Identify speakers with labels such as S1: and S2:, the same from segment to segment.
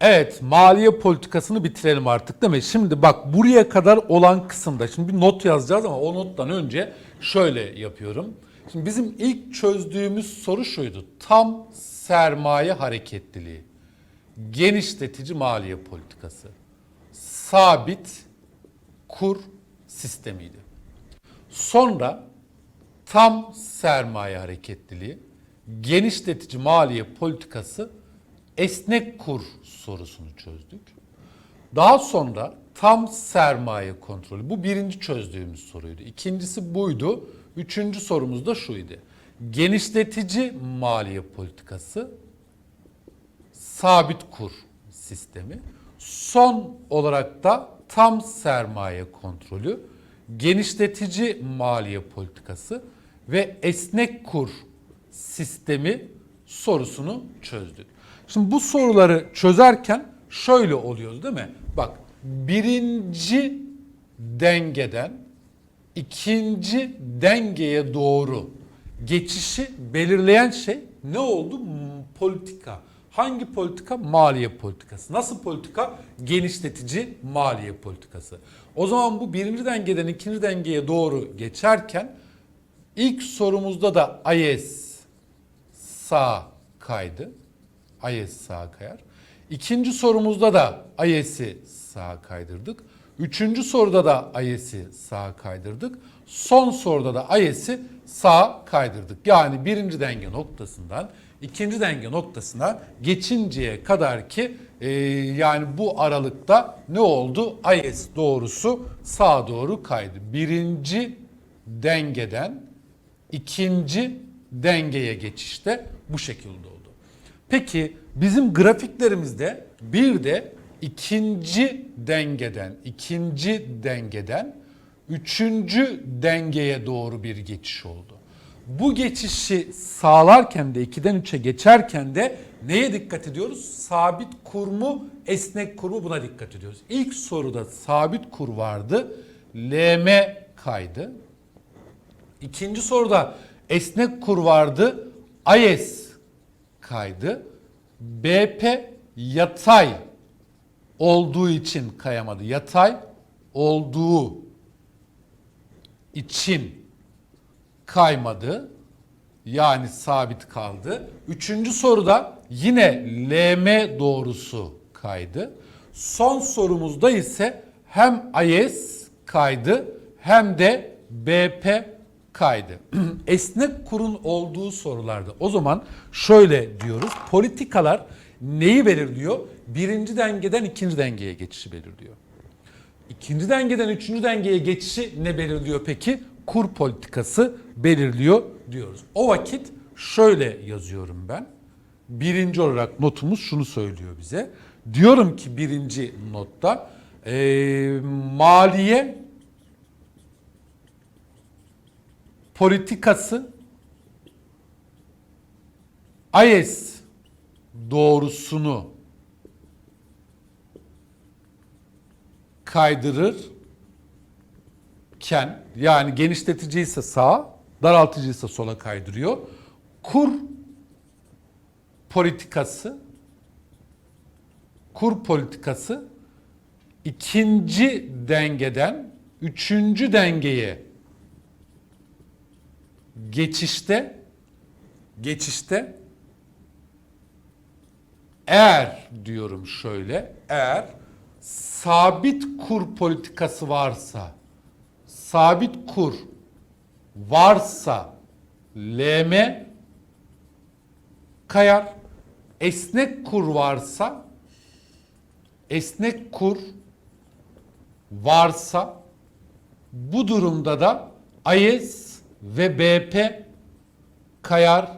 S1: Evet, maliye politikasını bitirelim artık değil mi? Şimdi bak buraya kadar olan kısımda, şimdi bir not yazacağız ama o nottan önce şöyle yapıyorum. Şimdi bizim ilk çözdüğümüz soru şuydu. Tam sermaye hareketliliği, genişletici maliye politikası, sabit kur sistemiydi. Sonra tam sermaye hareketliliği, genişletici maliye politikası, esnek kur sorusunu çözdük. Daha sonra tam sermaye kontrolü. Bu birinci çözdüğümüz soruydu. İkincisi buydu. Üçüncü sorumuz da şuydu. Genişletici maliye politikası, sabit kur sistemi. Son olarak da tam sermaye kontrolü, genişletici maliye politikası ve esnek kur sistemi sorusunu çözdük. Şimdi bu soruları çözerken şöyle oluyordu değil mi? Bak birinci dengeden ikinci dengeye doğru geçişi belirleyen şey ne oldu? Politika. Hangi politika? Maliye politikası. Nasıl politika? Genişletici maliye politikası. O zaman bu birinci dengeden ikinci dengeye doğru geçerken ilk sorumuzda da IS sağ kaydı. IS sağa kayar. İkinci sorumuzda da IS'i sağa kaydırdık. Üçüncü soruda da IS'i sağa kaydırdık. Son soruda da IS'i sağa kaydırdık. Yani birinci denge noktasından ikinci denge noktasına geçinceye kadar ki e, yani bu aralıkta ne oldu? IS doğrusu sağa doğru kaydı. Birinci dengeden ikinci dengeye geçişte bu şekilde oldu. Peki bizim grafiklerimizde bir de ikinci dengeden, ikinci dengeden üçüncü dengeye doğru bir geçiş oldu. Bu geçişi sağlarken de 2'den 3'e geçerken de neye dikkat ediyoruz? Sabit kur mu, esnek kur mu buna dikkat ediyoruz. İlk soruda sabit kur vardı. LM kaydı. İkinci soruda esnek kur vardı. IS kaydı. BP yatay olduğu için kayamadı. Yatay olduğu için kaymadı. Yani sabit kaldı. Üçüncü soruda yine LM doğrusu kaydı. Son sorumuzda ise hem IS kaydı hem de BP kaydı. Esnek kurun olduğu sorularda o zaman şöyle diyoruz. Politikalar neyi belirliyor? Birinci dengeden ikinci dengeye geçişi belirliyor. İkinci dengeden üçüncü dengeye geçişi ne belirliyor peki? Kur politikası belirliyor diyoruz. O vakit şöyle yazıyorum ben. Birinci olarak notumuz şunu söylüyor bize. Diyorum ki birinci notta eee, maliye politikası IS doğrusunu kaydırırken yani genişletici ise sağa, daraltıcı ise sola kaydırıyor. Kur politikası kur politikası ikinci dengeden üçüncü dengeye geçişte geçişte eğer diyorum şöyle eğer sabit kur politikası varsa sabit kur varsa LM kayar. Esnek kur varsa esnek kur varsa bu durumda da IS ve BP kayar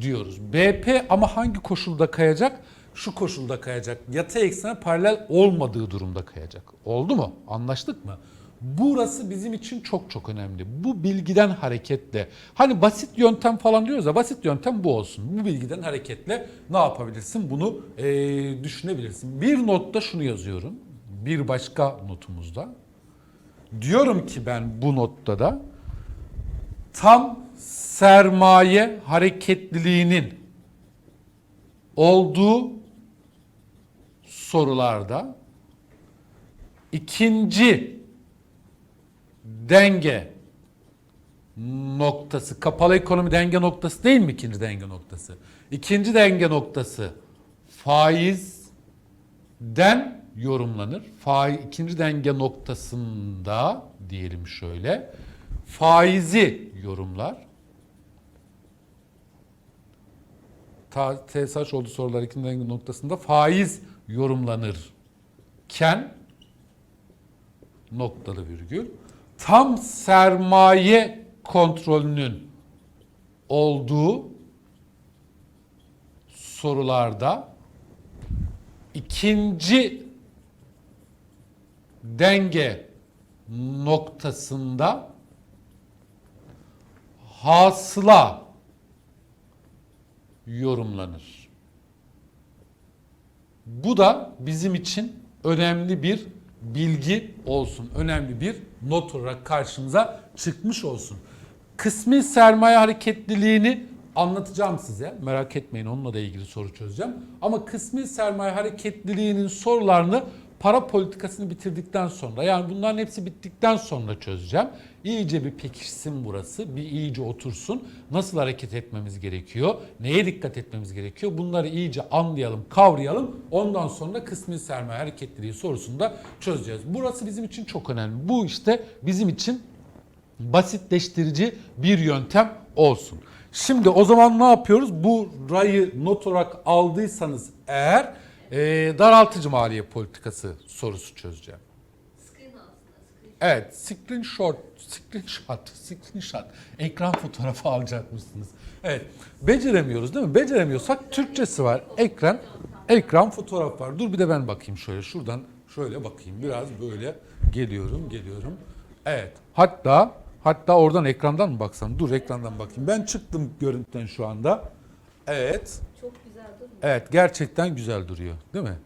S1: diyoruz. BP ama hangi koşulda kayacak? Şu koşulda kayacak. Yatay eksene paralel olmadığı durumda kayacak. Oldu mu? Anlaştık mı? Burası bizim için çok çok önemli. Bu bilgiden hareketle hani basit yöntem falan diyoruz ya basit yöntem bu olsun. Bu bilgiden hareketle ne yapabilirsin? Bunu eee, düşünebilirsin. Bir notta şunu yazıyorum. Bir başka notumuzda. Diyorum ki ben bu notta da tam sermaye hareketliliğinin olduğu sorularda ikinci denge noktası, kapalı ekonomi denge noktası değil mi ikinci denge noktası? İkinci denge noktası faizden yorumlanır. Faiz, ikinci denge noktasında diyelim şöyle faizi yorumlar. Ta, TSH olduğu sorular ikinci noktasında faiz yorumlanırken noktalı virgül tam sermaye kontrolünün olduğu sorularda ikinci denge noktasında hasıla yorumlanır. Bu da bizim için önemli bir bilgi olsun. Önemli bir not olarak karşımıza çıkmış olsun. Kısmi sermaye hareketliliğini anlatacağım size. Merak etmeyin onunla da ilgili soru çözeceğim. Ama kısmi sermaye hareketliliğinin sorularını para politikasını bitirdikten sonra yani bunların hepsi bittikten sonra çözeceğim. İyice bir pekişsin burası, bir iyice otursun. Nasıl hareket etmemiz gerekiyor, neye dikkat etmemiz gerekiyor bunları iyice anlayalım, kavrayalım. Ondan sonra kısmi sermaye hareketliliği sorusunu da çözeceğiz. Burası bizim için çok önemli. Bu işte bizim için basitleştirici bir yöntem olsun. Şimdi o zaman ne yapıyoruz? Bu rayı not olarak aldıysanız eğer e, daraltıcı maliye politikası sorusu çözeceğim. Evet, screenshot, screenshot, screenshot. Ekran fotoğrafı alacakmışsınız. Evet, beceremiyoruz değil mi? Beceremiyorsak Türkçesi var. Ekran, ekran fotoğraf var. Dur bir de ben bakayım şöyle. Şuradan şöyle bakayım. Biraz böyle geliyorum, geliyorum. Evet, hatta hatta oradan ekrandan mı baksam? Dur ekrandan bakayım. Ben çıktım görüntüden şu anda. Evet,
S2: Çok.
S1: Evet gerçekten güzel duruyor değil mi?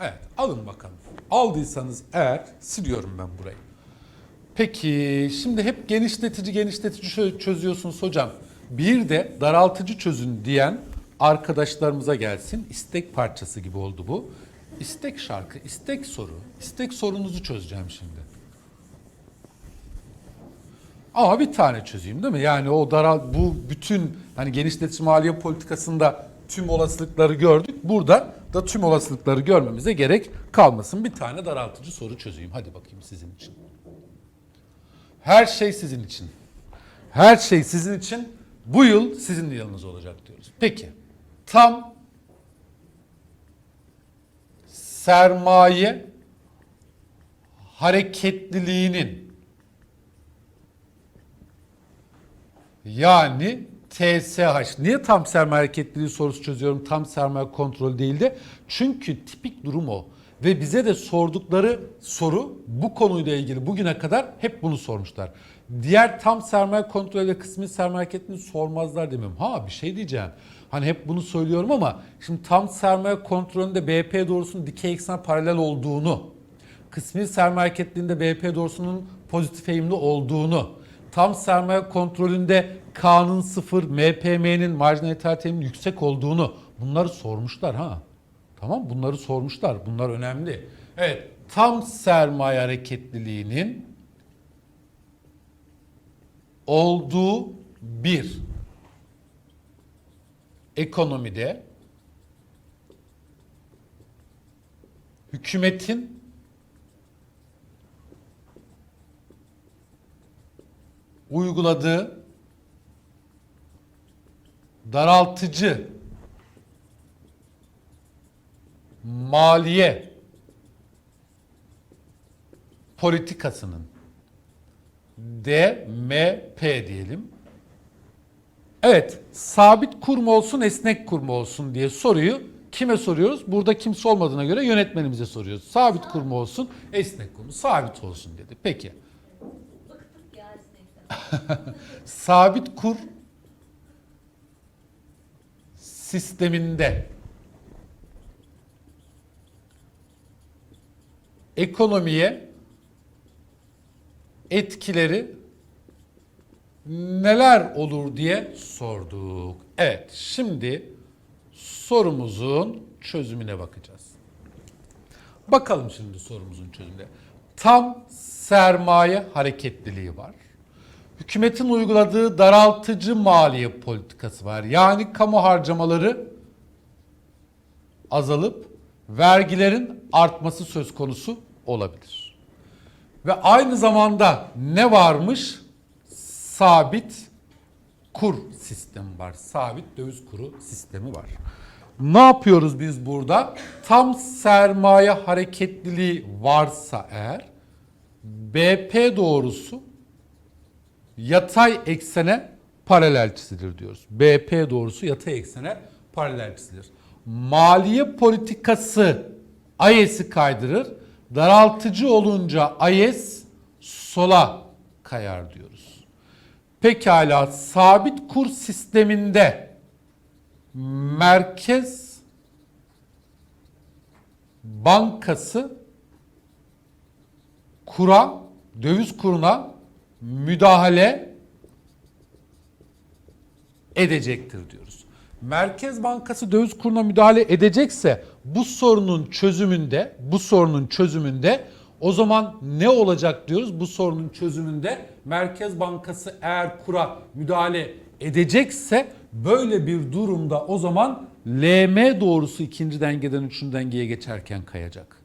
S1: Evet alın bakalım. Aldıysanız eğer siliyorum ben burayı. Peki şimdi hep genişletici genişletici çö- çözüyorsunuz hocam. Bir de daraltıcı çözün diyen arkadaşlarımıza gelsin. İstek parçası gibi oldu bu. İstek şarkı, istek soru. İstek sorunuzu çözeceğim şimdi. Ama bir tane çözeyim değil mi? Yani o daral bu bütün hani genişletici maliye politikasında tüm olasılıkları gördük. Burada da tüm olasılıkları görmemize gerek kalmasın. Bir tane daraltıcı soru çözeyim. Hadi bakayım sizin için. Her şey sizin için. Her şey sizin için. Bu yıl sizin yılınız olacak diyoruz. Peki. Tam sermaye hareketliliğinin Yani TSH. Niye tam sermaye hareketliliği sorusu çözüyorum? Tam sermaye kontrolü değil de. Çünkü tipik durum o. Ve bize de sordukları soru bu konuyla ilgili bugüne kadar hep bunu sormuşlar. Diğer tam sermaye kontrolü ve kısmi sermaye hareketliliğini sormazlar demiyorum. Ha bir şey diyeceğim. Hani hep bunu söylüyorum ama şimdi tam sermaye kontrolünde BP doğrusunun dikey eksen paralel olduğunu, kısmi sermaye hareketliliğinde BP doğrusunun pozitif eğimli olduğunu, tam sermaye kontrolünde K'nın sıfır, MPM'nin marjinalitenin yüksek olduğunu bunları sormuşlar ha. Tamam bunları sormuşlar. Bunlar önemli. Evet tam sermaye hareketliliğinin olduğu bir ekonomide hükümetin uyguladığı daraltıcı maliye politikasının DMP diyelim. Evet, sabit kur mu olsun, esnek kur mu olsun diye soruyu kime soruyoruz? Burada kimse olmadığına göre yönetmenimize soruyoruz. Sabit kur mu olsun, esnek kur mu? Sabit olsun dedi. Peki. Sabit kur sisteminde ekonomiye etkileri neler olur diye sorduk. Evet, şimdi sorumuzun çözümüne bakacağız. Bakalım şimdi sorumuzun çözümüne. Tam sermaye hareketliliği var. Hükümetin uyguladığı daraltıcı maliye politikası var. Yani kamu harcamaları azalıp vergilerin artması söz konusu olabilir. Ve aynı zamanda ne varmış? Sabit kur sistemi var. Sabit döviz kuru sistemi var. Ne yapıyoruz biz burada? Tam sermaye hareketliliği varsa eğer BP doğrusu yatay eksene paralel çizilir diyoruz. BP doğrusu yatay eksene paralel çizilir. Maliye politikası IS'i kaydırır. Daraltıcı olunca IS sola kayar diyoruz. Pekala sabit kur sisteminde Merkez Bankası kura, döviz kuruna müdahale edecektir diyoruz. Merkez Bankası döviz kuruna müdahale edecekse bu sorunun çözümünde, bu sorunun çözümünde o zaman ne olacak diyoruz? Bu sorunun çözümünde Merkez Bankası eğer kura müdahale edecekse böyle bir durumda o zaman LM doğrusu ikinci dengeden üçüncü dengeye geçerken kayacak.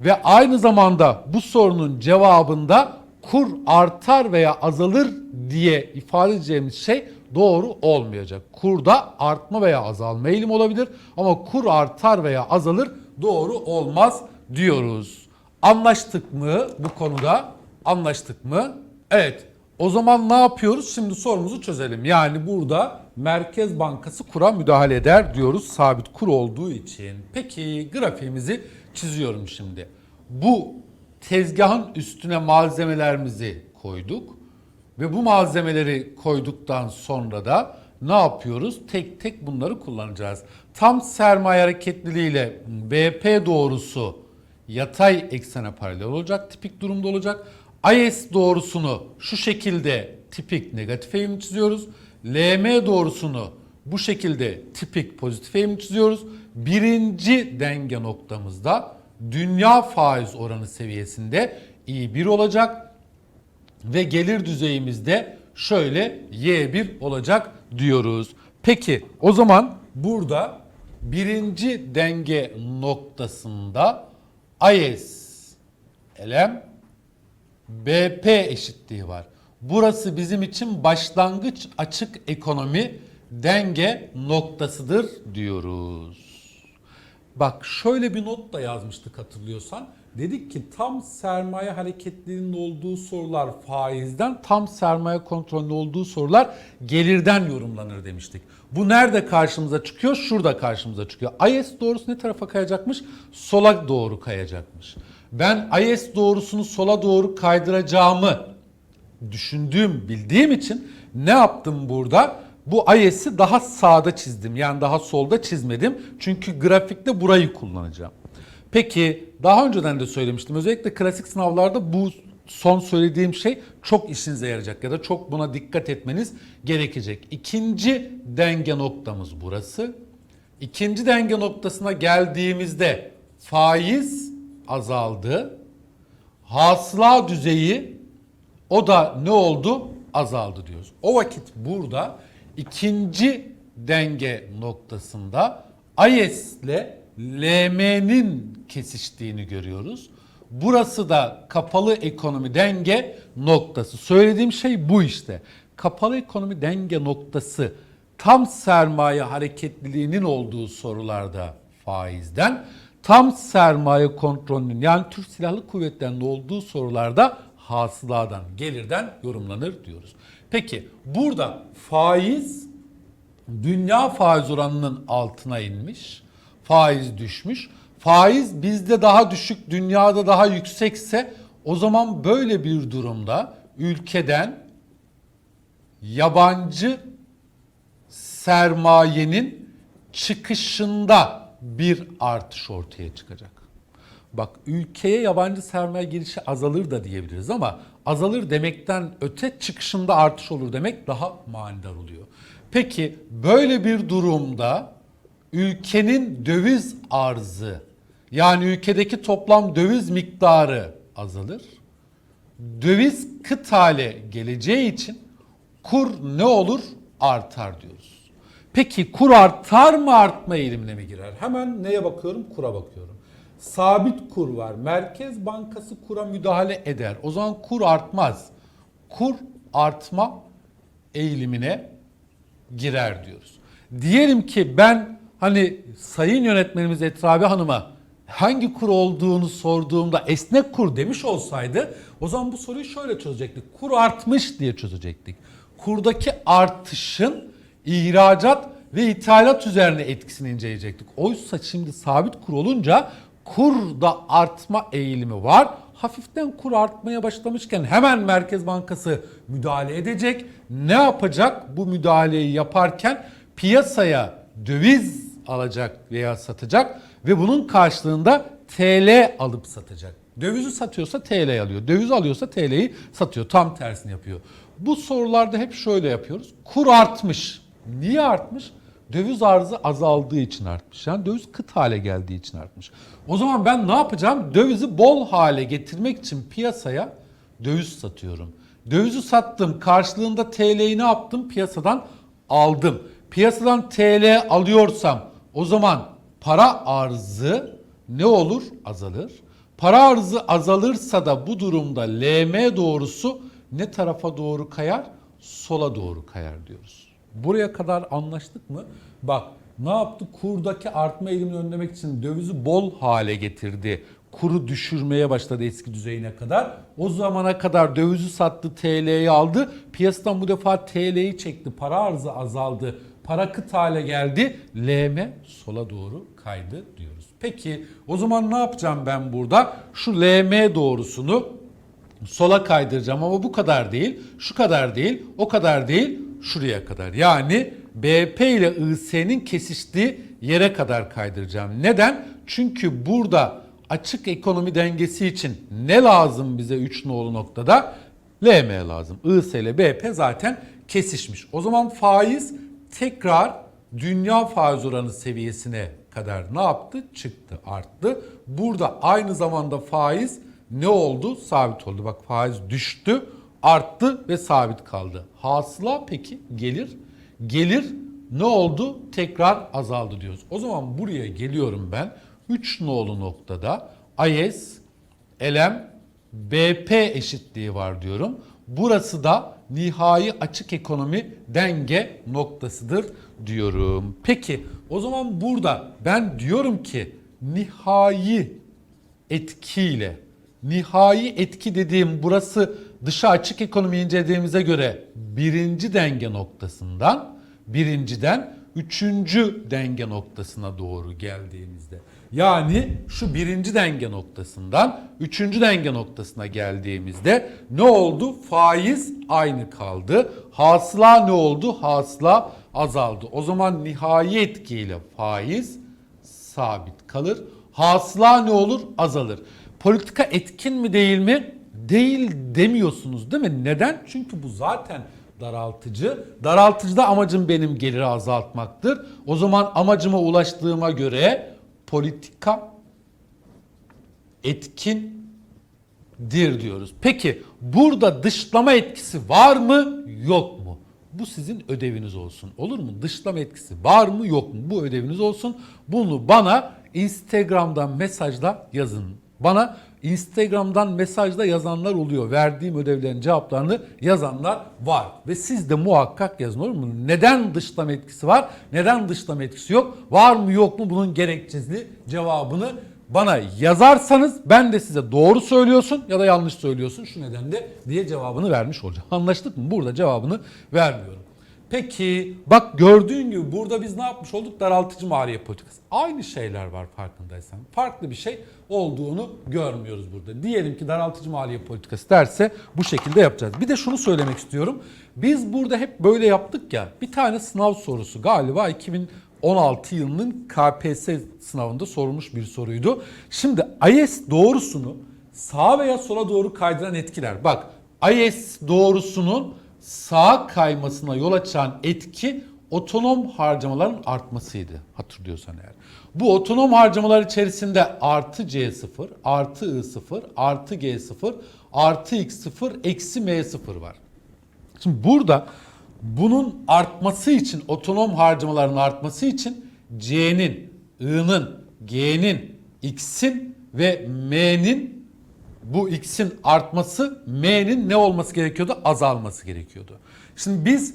S1: Ve aynı zamanda bu sorunun cevabında kur artar veya azalır diye ifade edeceğimiz şey doğru olmayacak. Kurda artma veya azalma eğilim olabilir ama kur artar veya azalır doğru olmaz diyoruz. Anlaştık mı bu konuda? Anlaştık mı? Evet. O zaman ne yapıyoruz? Şimdi sorumuzu çözelim. Yani burada Merkez Bankası kura müdahale eder diyoruz sabit kur olduğu için. Peki grafiğimizi çiziyorum şimdi. Bu tezgahın üstüne malzemelerimizi koyduk ve bu malzemeleri koyduktan sonra da ne yapıyoruz? Tek tek bunları kullanacağız. Tam sermaye hareketliliğiyle BP doğrusu yatay eksene paralel olacak, tipik durumda olacak. IS doğrusunu şu şekilde tipik negatif eğim çiziyoruz. LM doğrusunu bu şekilde tipik pozitif eğim çiziyoruz. Birinci denge noktamızda dünya faiz oranı seviyesinde i1 olacak ve gelir düzeyimizde şöyle y1 olacak diyoruz. Peki o zaman burada birinci denge noktasında IS elem BP eşitliği var. Burası bizim için başlangıç açık ekonomi denge noktasıdır diyoruz. Bak şöyle bir not da yazmıştık hatırlıyorsan. Dedik ki tam sermaye hareketliliğinin olduğu sorular faizden, tam sermaye kontrolünün olduğu sorular gelirden yorumlanır demiştik. Bu nerede karşımıza çıkıyor? Şurada karşımıza çıkıyor. IS doğrusu ne tarafa kayacakmış? Sola doğru kayacakmış. Ben IS doğrusunu sola doğru kaydıracağımı düşündüğüm, bildiğim için ne yaptım burada? Bu IS'i daha sağda çizdim. Yani daha solda çizmedim. Çünkü grafikte burayı kullanacağım. Peki daha önceden de söylemiştim. Özellikle klasik sınavlarda bu son söylediğim şey çok işinize yarayacak ya da çok buna dikkat etmeniz gerekecek. İkinci denge noktamız burası. İkinci denge noktasına geldiğimizde faiz azaldı. Hasıla düzeyi o da ne oldu? Azaldı diyoruz. O vakit burada ikinci denge noktasında IS ile LM'nin kesiştiğini görüyoruz. Burası da kapalı ekonomi denge noktası. Söylediğim şey bu işte. Kapalı ekonomi denge noktası tam sermaye hareketliliğinin olduğu sorularda faizden, tam sermaye kontrolünün yani Türk Silahlı Kuvvetleri'nin olduğu sorularda hasıladan, gelirden yorumlanır diyoruz. Peki burada faiz dünya faiz oranının altına inmiş. Faiz düşmüş. Faiz bizde daha düşük, dünyada daha yüksekse o zaman böyle bir durumda ülkeden yabancı sermayenin çıkışında bir artış ortaya çıkacak. Bak ülkeye yabancı sermaye girişi azalır da diyebiliriz ama azalır demekten öte çıkışında artış olur demek daha manidar oluyor. Peki böyle bir durumda ülkenin döviz arzı yani ülkedeki toplam döviz miktarı azalır. Döviz kıt hale geleceği için kur ne olur? Artar diyoruz. Peki kur artar mı artma eğilimine mi girer? Hemen neye bakıyorum? Kura bakıyorum. Sabit kur var. Merkez Bankası kura müdahale eder. O zaman kur artmaz. Kur artma eğilimine girer diyoruz. Diyelim ki ben hani sayın yönetmenimiz Etrabi Hanım'a hangi kur olduğunu sorduğumda esnek kur demiş olsaydı o zaman bu soruyu şöyle çözecektik. Kur artmış diye çözecektik. Kurdaki artışın ihracat ve ithalat üzerine etkisini inceleyecektik. Oysa şimdi sabit kur olunca kurda artma eğilimi var. Hafiften kur artmaya başlamışken hemen Merkez Bankası müdahale edecek. Ne yapacak? Bu müdahaleyi yaparken piyasaya döviz alacak veya satacak ve bunun karşılığında TL alıp satacak. Dövizi satıyorsa TL alıyor. Döviz alıyorsa TL'yi satıyor. Tam tersini yapıyor. Bu sorularda hep şöyle yapıyoruz. Kur artmış. Niye artmış? Döviz arzı azaldığı için artmış. Yani döviz kıt hale geldiği için artmış. O zaman ben ne yapacağım? Dövizi bol hale getirmek için piyasaya döviz satıyorum. Dövizi sattım. Karşılığında TL'yi ne yaptım? Piyasadan aldım. Piyasadan TL alıyorsam o zaman para arzı ne olur? Azalır. Para arzı azalırsa da bu durumda LM doğrusu ne tarafa doğru kayar? Sola doğru kayar diyoruz. Buraya kadar anlaştık mı? Bak ne yaptı? Kurdaki artma eğilimini önlemek için dövizi bol hale getirdi. Kuru düşürmeye başladı eski düzeyine kadar. O zamana kadar dövizi sattı, TL'yi aldı. Piyasadan bu defa TL'yi çekti. Para arzı azaldı. Para kıt hale geldi. LM sola doğru kaydı diyoruz. Peki o zaman ne yapacağım ben burada? Şu LM doğrusunu sola kaydıracağım ama bu kadar değil, şu kadar değil, o kadar değil, şuraya kadar. Yani BP ile IS'nin kesiştiği yere kadar kaydıracağım. Neden? Çünkü burada açık ekonomi dengesi için ne lazım bize 3 nolu noktada? LM lazım. IS ile BP zaten kesişmiş. O zaman faiz tekrar dünya faiz oranı seviyesine kadar ne yaptı? Çıktı, arttı. Burada aynı zamanda faiz ne oldu? Sabit oldu. Bak faiz düştü, arttı ve sabit kaldı. Hasıla peki gelir? Gelir ne oldu? Tekrar azaldı diyoruz. O zaman buraya geliyorum ben. 3 nolu noktada IS, LM, BP eşitliği var diyorum. Burası da nihai açık ekonomi denge noktasıdır diyorum. Peki o zaman burada ben diyorum ki nihai etkiyle nihai etki dediğim burası dışa açık ekonomi incelediğimize göre birinci denge noktasından birinciden üçüncü denge noktasına doğru geldiğimizde yani şu birinci denge noktasından üçüncü denge noktasına geldiğimizde ne oldu? Faiz aynı kaldı. Hasıla ne oldu? Hasıla azaldı. O zaman nihai etkiyle faiz sabit kalır. Hasıla ne olur? Azalır. Politika etkin mi değil mi? Değil demiyorsunuz değil mi? Neden? Çünkü bu zaten daraltıcı. Daraltıcıda amacım benim geliri azaltmaktır. O zaman amacıma ulaştığıma göre politika etkindir diyoruz. Peki burada dışlama etkisi var mı yok mu? Bu sizin ödeviniz olsun. Olur mu? Dışlama etkisi var mı yok mu? Bu ödeviniz olsun. Bunu bana Instagram'dan mesajla yazın. Bana Instagram'dan mesajla yazanlar oluyor. Verdiğim ödevlerin cevaplarını yazanlar var. Ve siz de muhakkak yazın olur mu? Neden dışlama etkisi var? Neden dışlama etkisi yok? Var mı yok mu? Bunun gerekçeli cevabını bana yazarsanız ben de size doğru söylüyorsun ya da yanlış söylüyorsun şu nedenle diye cevabını vermiş olacağım. Anlaştık mı? Burada cevabını vermiyorum. Peki bak gördüğün gibi burada biz ne yapmış olduk? Daraltıcı maliye politikası. Aynı şeyler var farkındaysan. Farklı bir şey olduğunu görmüyoruz burada. Diyelim ki daraltıcı maliye politikası derse bu şekilde yapacağız. Bir de şunu söylemek istiyorum. Biz burada hep böyle yaptık ya. Bir tane sınav sorusu galiba 2016 yılının KPSS sınavında sorulmuş bir soruydu. Şimdi IS doğrusunu sağa veya sola doğru kaydıran etkiler. Bak IS doğrusunun sağa kaymasına yol açan etki otonom harcamaların artmasıydı hatırlıyorsan eğer. Bu otonom harcamalar içerisinde artı C0, artı I0, artı G0, artı X0, eksi M0 var. Şimdi burada bunun artması için, otonom harcamaların artması için C'nin, I'nın, G'nin, X'in ve M'nin bu X'in artması, M'nin ne olması gerekiyordu? Azalması gerekiyordu. Şimdi biz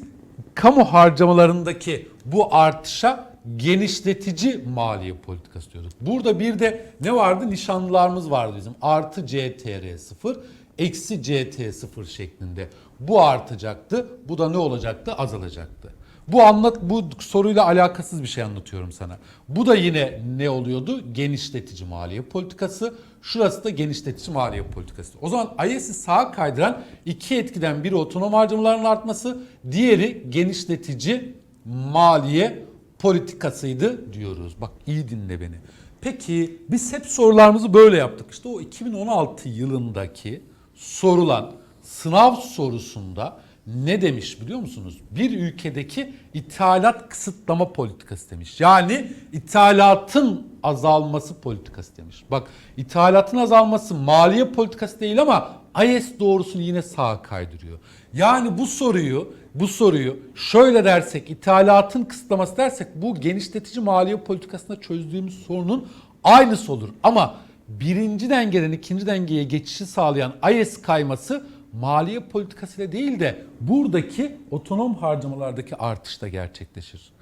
S1: kamu harcamalarındaki bu artışa genişletici maliye politikası diyorduk. Burada bir de ne vardı? Nişanlılarımız vardı bizim. Artı CTR 0, eksi CT 0 şeklinde. Bu artacaktı. Bu da ne olacaktı? Azalacaktı. Bu anlat bu soruyla alakasız bir şey anlatıyorum sana. Bu da yine ne oluyordu? Genişletici maliye politikası. Şurası da genişletici maliye politikası. O zaman IS'i sağa kaydıran iki etkiden biri otonom harcamaların artması, diğeri genişletici maliye politikasıydı diyoruz. Bak iyi dinle beni. Peki biz hep sorularımızı böyle yaptık. İşte o 2016 yılındaki sorulan sınav sorusunda ne demiş biliyor musunuz? Bir ülkedeki ithalat kısıtlama politikası demiş. Yani ithalatın azalması politikası demiş. Bak ithalatın azalması maliye politikası değil ama IS doğrusunu yine sağa kaydırıyor. Yani bu soruyu bu soruyu şöyle dersek ithalatın kısıtlaması dersek bu genişletici maliye politikasında çözdüğümüz sorunun aynısı olur. Ama birinci dengeden ikinci dengeye geçişi sağlayan IS kayması maliye politikasıyla değil de buradaki otonom harcamalardaki artışta gerçekleşir.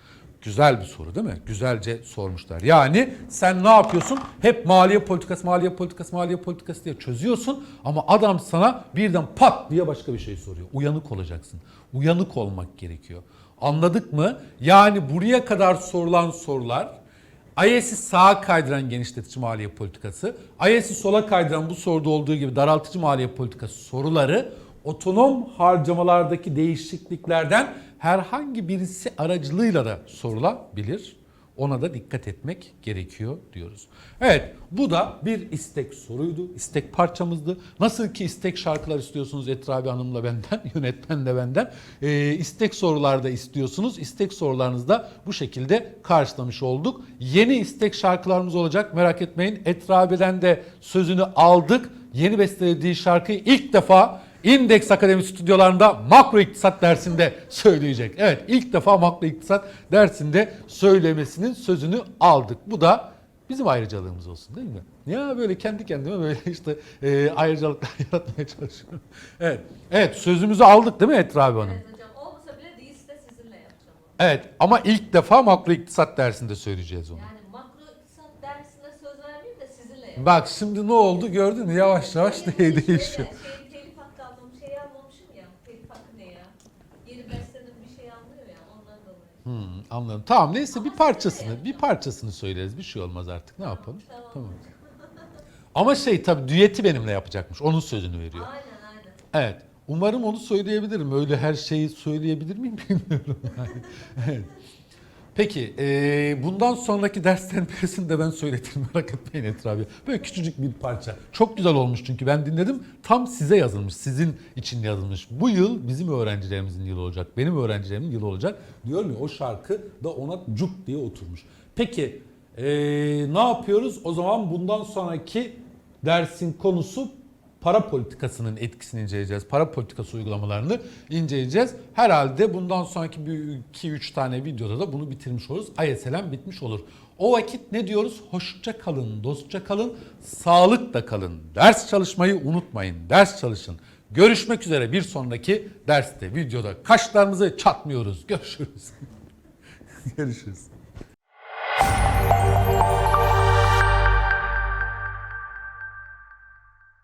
S1: Güzel bir soru değil mi? Güzelce sormuşlar. Yani sen ne yapıyorsun? Hep maliye politikası, maliye politikası, maliye politikası diye çözüyorsun ama adam sana birden pat diye başka bir şey soruyor. Uyanık olacaksın. Uyanık olmak gerekiyor. Anladık mı? Yani buraya kadar sorulan sorular IS'i sağa kaydıran genişletici maliye politikası, IS'i sola kaydıran bu soruda olduğu gibi daraltıcı maliye politikası soruları otonom harcamalardaki değişikliklerden herhangi birisi aracılığıyla da sorulabilir. Ona da dikkat etmek gerekiyor diyoruz. Evet bu da bir istek soruydu. istek parçamızdı. Nasıl ki istek şarkılar istiyorsunuz Etrabi Hanım'la benden, yönetmen de benden. Ee, istek sorularda istiyorsunuz. İstek sorularınızı da bu şekilde karşılamış olduk. Yeni istek şarkılarımız olacak merak etmeyin. Etrabi'den de sözünü aldık. Yeni bestelediği şarkıyı ilk defa İndeks Akademi stüdyolarında makro iktisat dersinde söyleyecek. Evet ilk defa makro iktisat dersinde söylemesinin sözünü aldık. Bu da bizim ayrıcalığımız olsun değil mi? Ya böyle kendi kendime böyle işte e, ayrıcalıklar yaratmaya çalışıyorum. Evet, evet sözümüzü aldık değil mi Etrabi Hanım?
S2: Evet hocam olmasa bile değilse sizinle yapacağım onu.
S1: Evet ama ilk defa makro iktisat dersinde söyleyeceğiz onu.
S2: Yani makro iktisat dersine söz vermeyeyim de sizinle yapacağım.
S1: Bak şimdi ne oldu gördün mü yavaş yavaş
S2: Benim bir
S1: değişiyor.
S2: Şey, telif hakkı aldığım şey almamışım ya. Telif hakkı ne ya? Yeni besledim bir şey anlıyor ya ondan dolayı.
S1: Hmm, anladım. Tamam neyse bir parçasını bir parçasını söyleriz. Bir şey olmaz artık. Ne yapalım?
S2: Tamam.
S1: Tamam. Ama şey tabii düeti benimle yapacakmış. Onun sözünü veriyor.
S2: Aynen aynen.
S1: Evet. Umarım onu söyleyebilirim. Öyle her şeyi söyleyebilir miyim bilmiyorum. Evet. Peki eee, bundan sonraki derslerin birisini de ben söyletirim merak etmeyin Etrabi. Böyle küçücük bir parça. Çok güzel olmuş çünkü ben dinledim. Tam size yazılmış, sizin için yazılmış. Bu yıl bizim öğrencilerimizin yılı olacak. Benim öğrencilerimin yılı olacak. Diyorum ya o şarkı da ona cuk diye oturmuş. Peki eee, ne yapıyoruz? O zaman bundan sonraki dersin konusu para politikasının etkisini inceleyeceğiz. Para politikası uygulamalarını inceleyeceğiz. Herhalde bundan sonraki bir 2-3 tane videoda da bunu bitirmiş oluruz. ISLM bitmiş olur. O vakit ne diyoruz? Hoşça kalın, dostça kalın, sağlıkla kalın. Ders çalışmayı unutmayın. Ders çalışın. Görüşmek üzere bir sonraki derste, videoda. Kaşlarımızı çatmıyoruz. Görüşürüz. Görüşürüz.